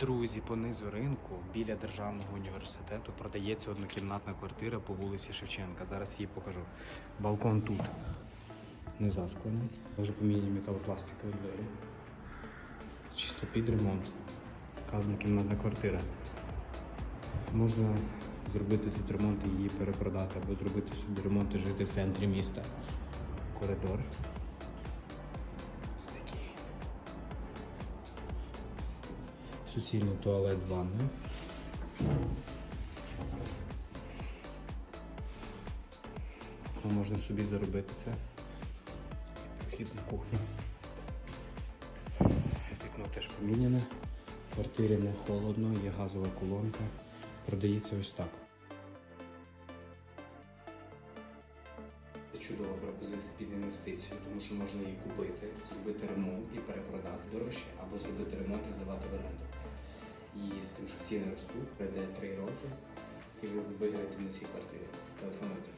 Друзі, по низу ринку біля державного університету продається однокімнатна квартира по вулиці Шевченка. Зараз її покажу. Балкон тут. Не засклений. Вже поміняні металопластикові двері. Чисто під ремонт. Така однокімнатна квартира. Можна зробити тут ремонт і її перепродати, або зробити собі ремонт і жити в центрі міста. Коридор. Суцільний туалет з ванною. Можна собі заробити це. Прохід на кухню. Вікно теж поміняне. В квартирі не холодно, є газова колонка. Продається ось так. Це чудова пропозиція під інвестицію, тому що можна її купити, зробити ремонт і перепродати дорожче, або зробити ремонт і здавати в оренду. І з тим, що ціни ростуть, пройде 3 роки, і ви виграєте на цій квартирі. Телефонуйте.